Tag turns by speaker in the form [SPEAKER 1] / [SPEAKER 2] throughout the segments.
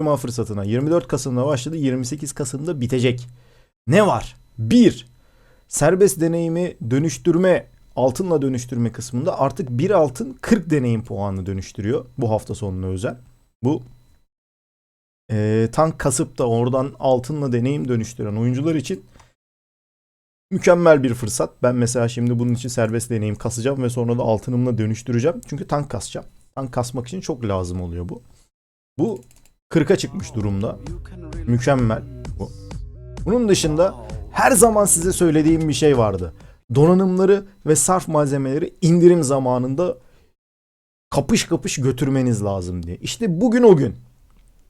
[SPEAKER 1] Cuma fırsatına 24 Kasım'da başladı 28 Kasım'da bitecek. Ne var? 1. Serbest deneyimi dönüştürme altınla dönüştürme kısmında artık bir altın 40 deneyim puanı dönüştürüyor bu hafta sonuna özel. Bu e, tank kasıp da oradan altınla deneyim dönüştüren oyuncular için mükemmel bir fırsat. Ben mesela şimdi bunun için serbest deneyim kasacağım ve sonra da altınımla dönüştüreceğim. Çünkü tank kasacağım. Tank kasmak için çok lazım oluyor bu. Bu 40'a çıkmış durumda. Mükemmel bu. Bunun dışında her zaman size söylediğim bir şey vardı. Donanımları ve sarf malzemeleri indirim zamanında kapış kapış götürmeniz lazım diye. İşte bugün o gün.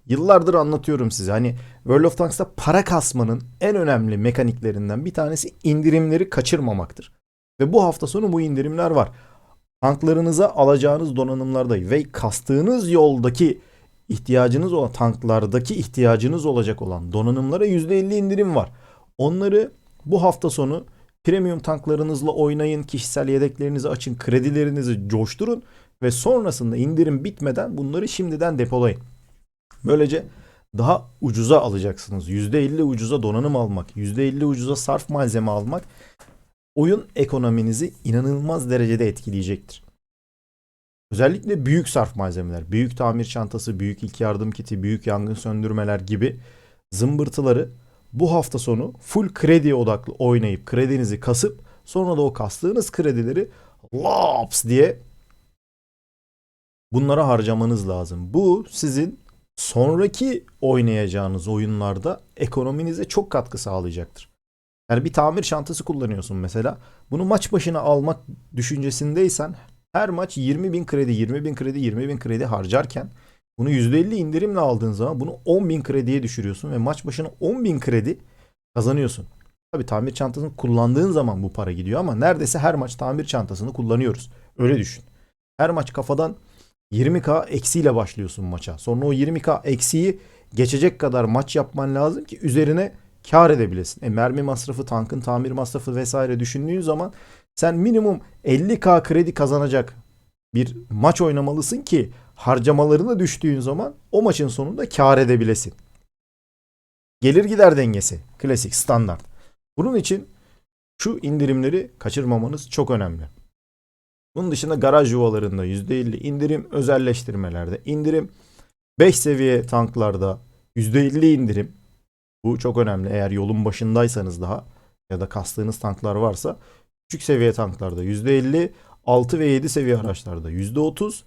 [SPEAKER 1] Yıllardır anlatıyorum size. Hani World of Tanks'ta para kasmanın en önemli mekaniklerinden bir tanesi indirimleri kaçırmamaktır. Ve bu hafta sonu bu indirimler var. Tanklarınıza alacağınız donanımlarda ve kastığınız yoldaki ihtiyacınız olan tanklardaki ihtiyacınız olacak olan donanımlara %50 indirim var. Onları bu hafta sonu premium tanklarınızla oynayın, kişisel yedeklerinizi açın, kredilerinizi coşturun ve sonrasında indirim bitmeden bunları şimdiden depolayın. Böylece daha ucuza alacaksınız. %50 ucuza donanım almak, %50 ucuza sarf malzeme almak oyun ekonominizi inanılmaz derecede etkileyecektir. Özellikle büyük sarf malzemeler, büyük tamir çantası, büyük ilk yardım kiti, büyük yangın söndürmeler gibi zımbırtıları bu hafta sonu full krediye odaklı oynayıp kredinizi kasıp sonra da o kastığınız kredileri laps diye bunlara harcamanız lazım. Bu sizin sonraki oynayacağınız oyunlarda ekonominize çok katkı sağlayacaktır. Yani bir tamir çantası kullanıyorsun mesela. Bunu maç başına almak düşüncesindeysen her maç 20 bin kredi, 20 bin kredi, 20 bin kredi harcarken bunu %50 indirimle aldığın zaman bunu 10 bin krediye düşürüyorsun ve maç başına 10 bin kredi kazanıyorsun. Tabi tamir çantasını kullandığın zaman bu para gidiyor ama neredeyse her maç tamir çantasını kullanıyoruz. Öyle düşün. Her maç kafadan 20k eksiyle başlıyorsun maça. Sonra o 20k eksiği geçecek kadar maç yapman lazım ki üzerine kar edebilesin. E, mermi masrafı, tankın tamir masrafı vesaire düşündüğün zaman sen minimum 50k kredi kazanacak bir maç oynamalısın ki harcamalarına düştüğün zaman o maçın sonunda kar edebilesin. Gelir gider dengesi. Klasik, standart. Bunun için şu indirimleri kaçırmamanız çok önemli. Bunun dışında garaj yuvalarında %50 indirim, özelleştirmelerde indirim, 5 seviye tanklarda %50 indirim. Bu çok önemli. Eğer yolun başındaysanız daha ya da kastığınız tanklar varsa küçük seviye tanklarda %50, 6 ve 7 seviye araçlarda %30,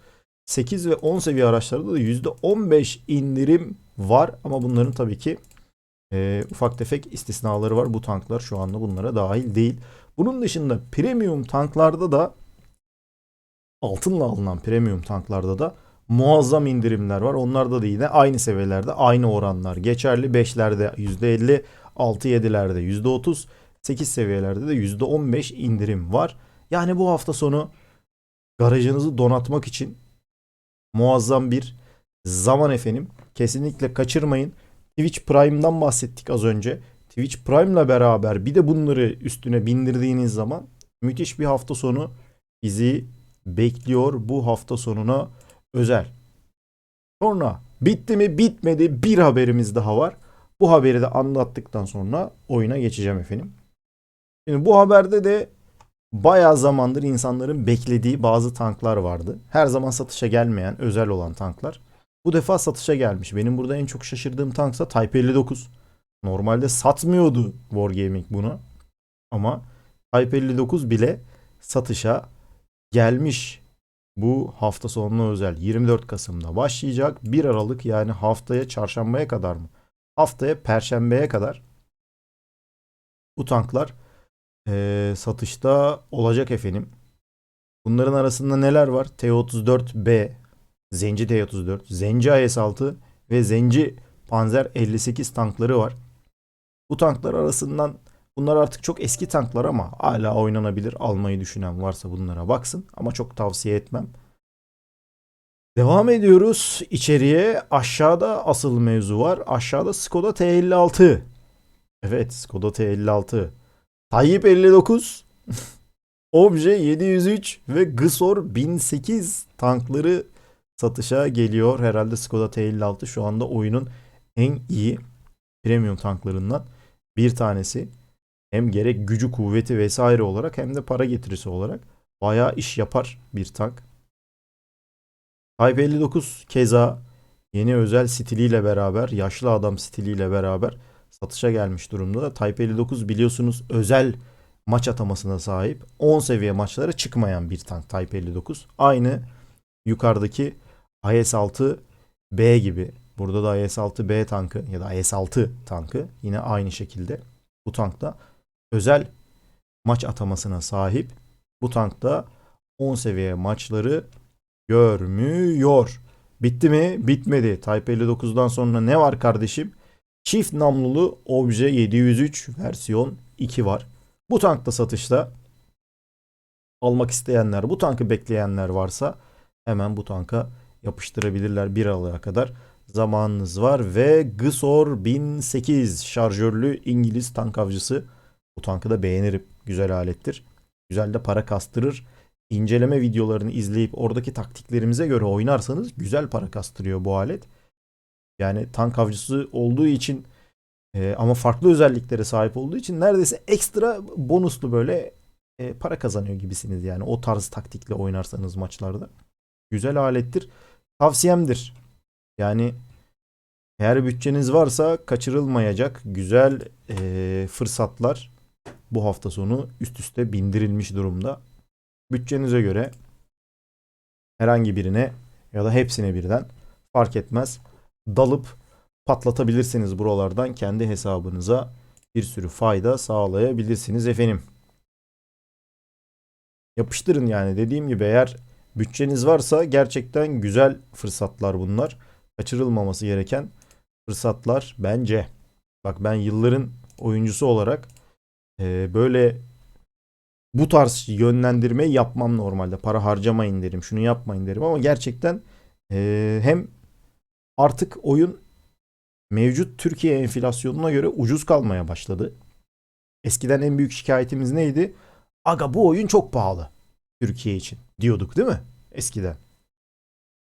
[SPEAKER 1] 8 ve 10 seviye araçlarda da %15 indirim var ama bunların tabii ki e, ufak tefek istisnaları var. Bu tanklar şu anda bunlara dahil değil. Bunun dışında premium tanklarda da altınla alınan premium tanklarda da muazzam indirimler var. Onlarda da yine aynı seviyelerde aynı oranlar geçerli. 5'lerde %50, 6-7'lerde %30, 8 seviyelerde de %15 indirim var. Yani bu hafta sonu garajınızı donatmak için muazzam bir zaman efendim. Kesinlikle kaçırmayın. Twitch Prime'dan bahsettik az önce. Twitch Prime'la beraber bir de bunları üstüne bindirdiğiniz zaman müthiş bir hafta sonu bizi bekliyor bu hafta sonuna özel. Sonra bitti mi bitmedi bir haberimiz daha var. Bu haberi de anlattıktan sonra oyuna geçeceğim efendim. Şimdi bu haberde de bayağı zamandır insanların beklediği bazı tanklar vardı. Her zaman satışa gelmeyen özel olan tanklar. Bu defa satışa gelmiş. Benim burada en çok şaşırdığım tanksa Type 59. Normalde satmıyordu Wargaming bunu. Ama Type 59 bile satışa gelmiş. Bu hafta sonuna özel 24 Kasım'da başlayacak. 1 Aralık yani haftaya çarşambaya kadar mı? Haftaya perşembeye kadar bu tanklar eee, satışta olacak efendim. Bunların arasında neler var? T-34B, Zenci T-34, Zenci AS-6 ve Zenci Panzer 58 tankları var. Bu tanklar arasından bunlar artık çok eski tanklar ama hala oynanabilir. Almayı düşünen varsa bunlara baksın ama çok tavsiye etmem. Devam ediyoruz içeriye. Aşağıda asıl mevzu var. Aşağıda Skoda T56. Evet Skoda T56. Tayyip 59. Obje 703 ve Gısor 1008 tankları satışa geliyor. Herhalde Skoda T56 şu anda oyunun en iyi premium tanklarından bir tanesi. Hem gerek gücü kuvveti vesaire olarak hem de para getirisi olarak bayağı iş yapar bir tank. Type 59 keza yeni özel stiliyle beraber, yaşlı adam stiliyle beraber satışa gelmiş durumda. da Type 59 biliyorsunuz özel maç atamasına sahip 10 seviye maçlara çıkmayan bir tank Type 59. Aynı yukarıdaki IS-6B gibi. Burada da IS-6B tankı ya da IS-6 tankı yine aynı şekilde bu tankta özel maç atamasına sahip. Bu tankta 10 seviye maçları görmüyor. Bitti mi? Bitmedi. Type 59'dan sonra ne var kardeşim? Çift namlulu Obje 703 versiyon 2 var. Bu tankta satışta almak isteyenler, bu tankı bekleyenler varsa hemen bu tanka yapıştırabilirler bir Aralık'a kadar zamanınız var ve Gısor 1008 şarjörlü İngiliz tank avcısı. Bu tankı da beğenirim. Güzel alettir. Güzel de para kastırır. İnceleme videolarını izleyip oradaki taktiklerimize göre oynarsanız güzel para kastırıyor bu alet. Yani tank avcısı olduğu için e, ama farklı özelliklere sahip olduğu için neredeyse ekstra bonuslu böyle e, para kazanıyor gibisiniz yani o tarz taktikle oynarsanız maçlarda. Güzel alettir. Tavsiyemdir. Yani eğer bütçeniz varsa kaçırılmayacak güzel e, fırsatlar bu hafta sonu üst üste bindirilmiş durumda. Bütçenize göre herhangi birine ya da hepsine birden fark etmez dalıp patlatabilirsiniz buralardan kendi hesabınıza bir sürü fayda sağlayabilirsiniz efendim. Yapıştırın yani dediğim gibi eğer bütçeniz varsa gerçekten güzel fırsatlar bunlar. Kaçırılmaması gereken fırsatlar bence. Bak ben yılların oyuncusu olarak e, böyle bu tarz yönlendirme yapmam normalde. Para harcamayın derim, şunu yapmayın derim ama gerçekten e, hem artık oyun mevcut Türkiye enflasyonuna göre ucuz kalmaya başladı. Eskiden en büyük şikayetimiz neydi? Aga bu oyun çok pahalı Türkiye için diyorduk değil mi? Eskiden.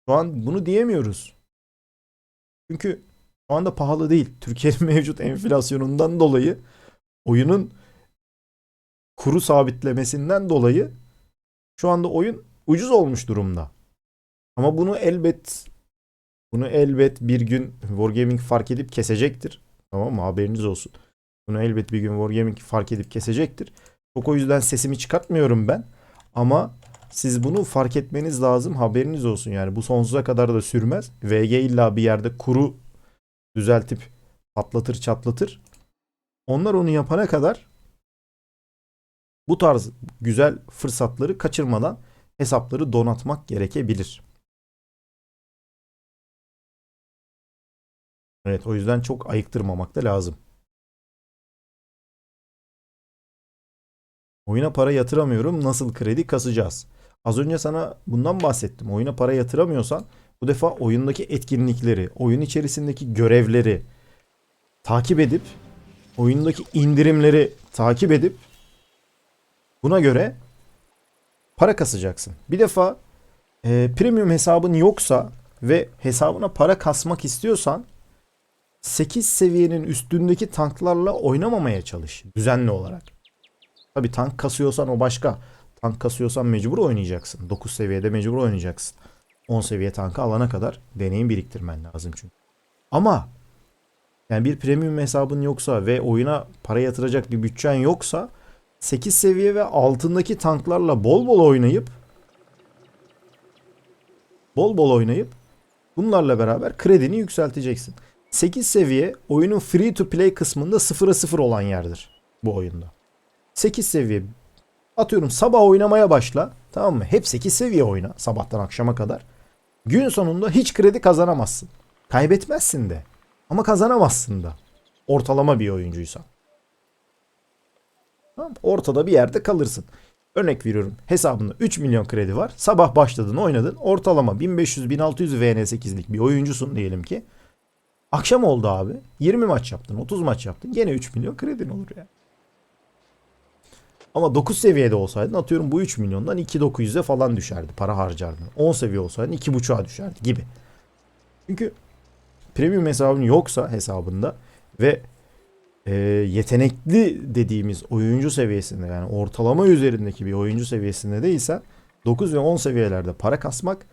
[SPEAKER 1] Şu an bunu diyemiyoruz. Çünkü şu anda pahalı değil. Türkiye'nin mevcut enflasyonundan dolayı oyunun kuru sabitlemesinden dolayı şu anda oyun ucuz olmuş durumda. Ama bunu elbet bunu elbet bir gün Wargaming fark edip kesecektir. Tamam mı? Haberiniz olsun. Bunu elbet bir gün Wargaming fark edip kesecektir. Çok o yüzden sesimi çıkartmıyorum ben. Ama siz bunu fark etmeniz lazım. Haberiniz olsun yani. Bu sonsuza kadar da sürmez. VG illa bir yerde kuru düzeltip patlatır çatlatır. Onlar onu yapana kadar bu tarz güzel fırsatları kaçırmadan hesapları donatmak gerekebilir. Evet o yüzden çok ayıktırmamak da lazım. Oyuna para yatıramıyorum. Nasıl kredi kasacağız? Az önce sana bundan bahsettim. Oyuna para yatıramıyorsan bu defa oyundaki etkinlikleri, oyun içerisindeki görevleri takip edip oyundaki indirimleri takip edip buna göre para kasacaksın. Bir defa e, premium hesabın yoksa ve hesabına para kasmak istiyorsan 8 seviyenin üstündeki tanklarla oynamamaya çalış düzenli olarak. Tabi tank kasıyorsan o başka. Tank kasıyorsan mecbur oynayacaksın. 9 seviyede mecbur oynayacaksın. 10 seviye tankı alana kadar deneyim biriktirmen lazım çünkü. Ama yani bir premium hesabın yoksa ve oyuna para yatıracak bir bütçen yoksa 8 seviye ve altındaki tanklarla bol bol oynayıp bol bol oynayıp bunlarla beraber kredini yükselteceksin. 8 seviye oyunun free to play kısmında 0'a 0 olan yerdir bu oyunda. 8 seviye atıyorum sabah oynamaya başla tamam mı? Hep 8 seviye oyna sabahtan akşama kadar. Gün sonunda hiç kredi kazanamazsın. Kaybetmezsin de ama kazanamazsın da. Ortalama bir oyuncuysan. Tamam, ortada bir yerde kalırsın. Örnek veriyorum hesabında 3 milyon kredi var. Sabah başladın oynadın. Ortalama 1500-1600 VN8'lik bir oyuncusun diyelim ki. Akşam oldu abi. 20 maç yaptın, 30 maç yaptın. Gene 3 milyon kredin olur ya. Ama 9 seviyede olsaydın atıyorum bu 3 milyondan 2.900'e falan düşerdi. Para harcardın. 10 seviye olsaydın 2.5'a düşerdi gibi. Çünkü premium hesabın yoksa hesabında ve e, yetenekli dediğimiz oyuncu seviyesinde yani ortalama üzerindeki bir oyuncu seviyesinde değilsen 9 ve 10 seviyelerde para kasmak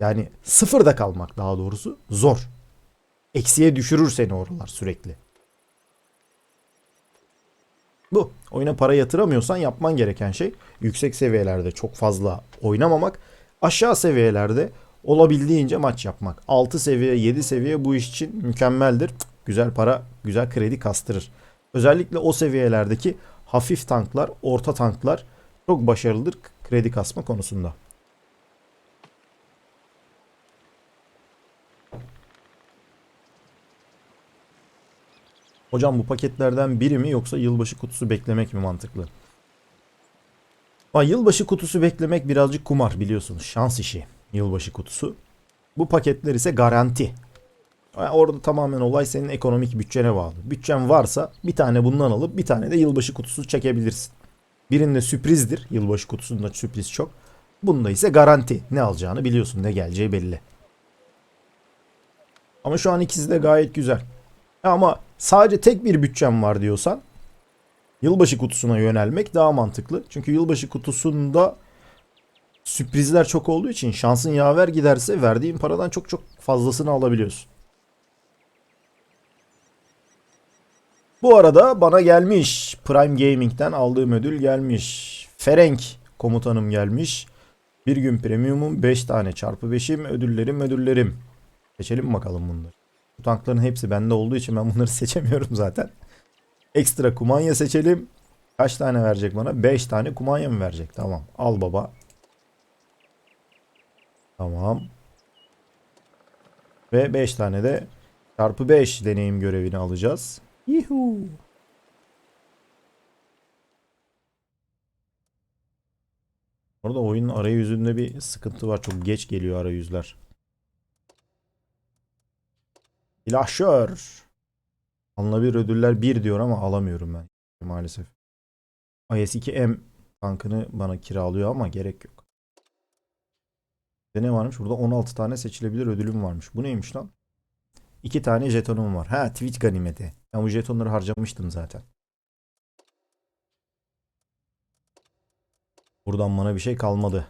[SPEAKER 1] yani sıfırda kalmak daha doğrusu zor. Eksiye düşürür seni oralar sürekli. Bu. Oyuna para yatıramıyorsan yapman gereken şey yüksek seviyelerde çok fazla oynamamak. Aşağı seviyelerde olabildiğince maç yapmak. 6 seviye 7 seviye bu iş için mükemmeldir. Güzel para, güzel kredi kastırır. Özellikle o seviyelerdeki hafif tanklar, orta tanklar çok başarılıdır kredi kasma konusunda. Hocam bu paketlerden biri mi yoksa yılbaşı kutusu beklemek mi mantıklı? Ha, yılbaşı kutusu beklemek birazcık kumar biliyorsunuz. Şans işi yılbaşı kutusu. Bu paketler ise garanti. Yani orada tamamen olay senin ekonomik bütçene bağlı. Bütçen varsa bir tane bundan alıp bir tane de yılbaşı kutusu çekebilirsin. Birinde sürprizdir. Yılbaşı kutusunda sürpriz çok. Bunda ise garanti. Ne alacağını biliyorsun. Ne geleceği belli. Ama şu an ikisi de gayet güzel. Ama sadece tek bir bütçem var diyorsan yılbaşı kutusuna yönelmek daha mantıklı. Çünkü yılbaşı kutusunda sürprizler çok olduğu için şansın yaver giderse verdiğin paradan çok çok fazlasını alabiliyorsun. Bu arada bana gelmiş. Prime Gaming'den aldığım ödül gelmiş. Ferenk komutanım gelmiş. Bir gün premiumum 5 tane çarpı 5'im ödüllerim ödüllerim. Seçelim bakalım bunları. Bu tankların hepsi bende olduğu için ben bunları seçemiyorum zaten. Ekstra kumanya seçelim. Kaç tane verecek bana? 5 tane kumanya mı verecek? Tamam. Al baba. Tamam. Ve 5 tane de çarpı 5 deneyim görevini alacağız. Yuhu. Orada oyunun arayüzünde bir sıkıntı var. Çok geç geliyor arayüzler. Silahşör. Alınabilir ödüller 1 diyor ama alamıyorum ben maalesef. IS-2M tankını bana kiralıyor ama gerek yok. De ne varmış? Burada 16 tane seçilebilir ödülüm varmış. Bu neymiş lan? 2 tane jetonum var. Ha Twitch ganimeti. Ben bu jetonları harcamıştım zaten. Buradan bana bir şey kalmadı.